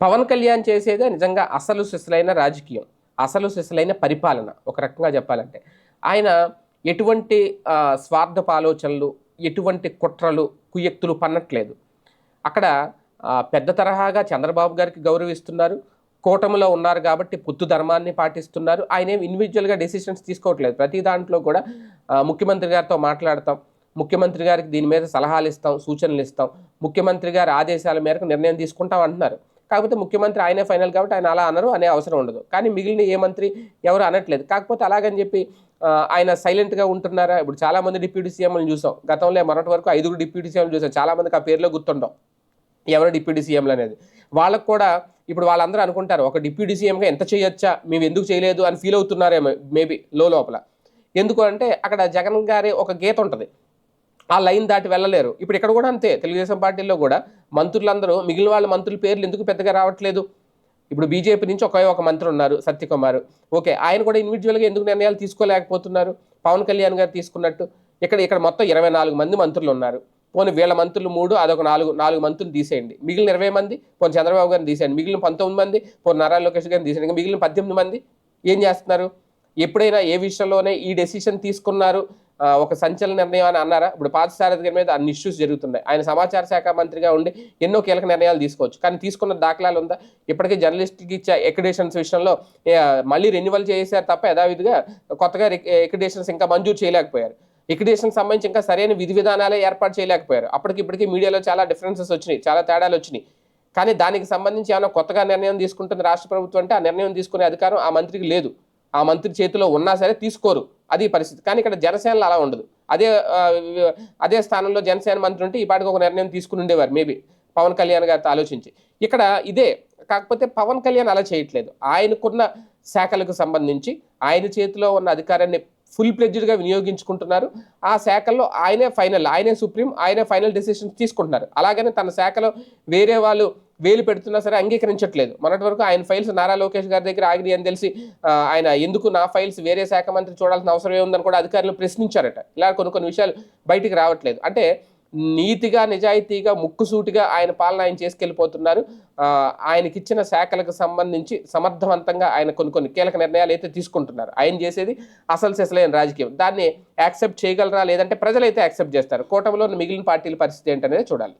పవన్ కళ్యాణ్ చేసేదే నిజంగా అసలు సిసలైన రాజకీయం అసలు సిసలైన పరిపాలన. ఒక రకంగా చెప్పాలంటే ఆయన ఎటువంటి ఆ, స్వార్థపు ఆలోచనలు ఎటువంటి కుట్రలు కుయ్యక్తులు పన్నట్లేదు. అక్కడ పెద్ద తరహాగా చంద్రబాబు గారికి గౌరవిస్తున్నారు. కూటమిలో ఉన్నారు కాబట్టి పొత్తు ధర్మాన్ని పాటిస్తున్నారు. ఆయన ఏం ఇండివిజువల్గా డెసిషన్స్ తీసుకోవట్లేదు. ప్రతి దాంట్లో కూడా ముఖ్యమంత్రి గారితో మాట్లాడతాం. ముఖ్యమంత్రి గారికి దీని మీద సలహాలు ఇస్తాం సూచనలు ఇస్తాం. ముఖ్యమంత్రి గారి ఆదేశాల మేరకు నిర్ణయం తీసుకుంటాం అంటున్నారు. కాకపోతే ముఖ్యమంత్రి ఆయనే ఫైనల్ కాబట్టి ఆయన అలా అనరు అనే అవసరం ఉండదు. కానీ మిగిలిన ఏ మంత్రి ఎవరు అనట్లేదు. కాకపోతే అలాగని చెప్పి ఆయన సైలెంట్గా ఉంటున్నారా? ఇప్పుడు చాలామంది డిప్యూటీ సీఎంలను చూసాం. గతంలో మొన్నటి వరకు ఐదుగురు డిప్యూటీ సీఎంలు చూసాం. చాలామందికి ఆ పేర్లో గుర్తుండవు. ఎవరు డిప్యూటీ సీఎంలు అనేది. వాళ్ళకు కూడా ఇప్పుడు వాళ్ళందరూ అనుకుంటారు ఒక డిప్యూటీ సీఎంగా ఎంత చేయొచ్చా? మేము ఎందుకు చేయలేదు అని ఫీల్ అవుతున్నారేమో మేబీ లో లోపల. ఎందుకు అంటే అక్కడ జగన్ గారి ఒక గీత ఉంటుంది. ఆ లైన్ దాటి వెళ్ళలేరు. ఇప్పుడు ఇక్కడ కూడా అంతే. తెలుగుదేశం పార్టీలో కూడా మంత్రులందరూ మిగిలిన వాళ్ళ మంత్రుల పేర్లు ఎందుకు పెద్దగా రావట్లేదు? ఇప్పుడు బీజేపీ నుంచి ఒకే ఒక మంత్రి ఉన్నారు సత్యకుమార్. ఓకే ఆయన కూడా ఇండివిజువల్గా ఎందుకు నిర్ణయాలు తీసుకోలేకపోతున్నారు? పవన్ కళ్యాణ్ గారు తీసుకున్నట్టు. ఇక్కడ ఇక్కడ మొత్తం ఇరవై నాలుగు మంది మంత్రులు ఉన్నారు. పోనీ వీళ్ళ మంత్రులు మూడు అదొక నాలుగు నాలుగు మంత్రులు తీసేయండి. మిగిలిన ఇరవై మంది పోనీ చంద్రబాబు గారిని తీసేయండి. మిగిలిన పంతొమ్మిది మంది పోనీ నారా లోకేష్ గారిని తీసేయండి. మిగిలిన పద్దెనిమిది మంది ఏం చేస్తున్నారు? ఎప్పుడైనా ఏ విషయంలోనే ఈ డెసిషన్ తీసుకున్నారు? ఒక సంచలన నిర్ణయం అని అన్నారా? ఇప్పుడు పార్థసారథి గారి మీద అన్ని ఇష్యూస్ జరుగుతున్నాయి. ఆయన సమాచార శాఖ మంత్రిగా ఉండి ఎన్నో కీలక నిర్ణయాలు తీసుకోవచ్చు. కానీ తీసుకున్న దాఖలాలు ఉందా? ఇప్పటికీ జర్నలిస్ట్కి ఇచ్చే ఎక్రిడేషన్స్ విషయంలో మళ్ళీ రెన్యువల్ చేశారు తప్ప యథావిధిగా కొత్తగా ఎక్రిడేషన్స్ ఇంకా మంజూరు చేయలేకపోయారు. ఎక్రిడేషన్ సంబంధించి ఇంకా సరైన విధి విధానాలే ఏర్పాటు చేయలేకపోయారు. అప్పటికి ఇప్పటికీ మీడియాలో చాలా డిఫరెన్సెస్ వచ్చినాయి చాలా తేడాలు వచ్చినాయి. కానీ దానికి సంబంధించి ఏమైనా కొత్తగా నిర్ణయం తీసుకుంటుంది రాష్ట్ర ప్రభుత్వం అంటే ఆ నిర్ణయం తీసుకునే అధికారం ఆ మంత్రికి లేదు. ఆ మంత్రి చేతిలో ఉన్నా సరే తీసుకోరు. అది పరిస్థితి. కానీ ఇక్కడ జనసేనలో అలా ఉండదు. అదే అదే స్థానంలో జనసేన మంత్రి ఉంటే ఈ పాటికి ఒక నిర్ణయం తీసుకుని ఉండేవారు మేబీ. పవన్ కళ్యాణ్ గారితో ఆలోచించి. ఇక్కడ ఇదే. కాకపోతే పవన్ కళ్యాణ్ అలా చేయట్లేదు. ఆయనకున్న శాఖలకు సంబంధించి ఆయన చేతిలో ఉన్న అధికారాన్ని ఫుల్ ప్లెడ్జ్డ్గా వినియోగించుకుంటున్నారు. ఆ శాఖల్లో ఆయనే ఫైనల్. ఆయనే సుప్రీం ఆయనే ఫైనల్ డెసిషన్స్ తీసుకుంటున్నారు. అలాగనే తన శాఖలో వేరే వాళ్ళు వేలు పెడుతున్నా సరే అంగీకరించట్లేదు. మొన్నటి వరకు ఆయన ఫైల్స్ నారా లోకేష్ గారి దగ్గర ఆగినాయి అని తెలిసి ఆయన ఎందుకు నా ఫైల్స్ వేరే శాఖ మంత్రి చూడాల్సిన అవసరం ఏముందని కూడా అధికారులు ప్రశ్నించారట. ఇలా కొన్ని కొన్ని విషయాలు బయటికి రావట్లేదు. అంటే నీతిగా నిజాయితీగా ముక్కుసూటిగా ఆయన పాలన ఆయన చేసుకెళ్ళిపోతున్నారు. ఆయనకి ఆయనకిచ్చిన శాఖలకు సంబంధించి సమర్థవంతంగా ఆయన కొన్ని కొన్ని కీలక నిర్ణయాలు అయితే తీసుకుంటున్నారు. ఆయన చేసేది అసలు సెసలైన రాజకీయం. దాన్ని యాక్సెప్ట్ చేయగలరా? లేదంటే ప్రజలైతే యాక్సెప్ట్ చేస్తారు. కూటమిలో మిగిలిన పార్టీల పరిస్థితి ఏంటనేది చూడాలి.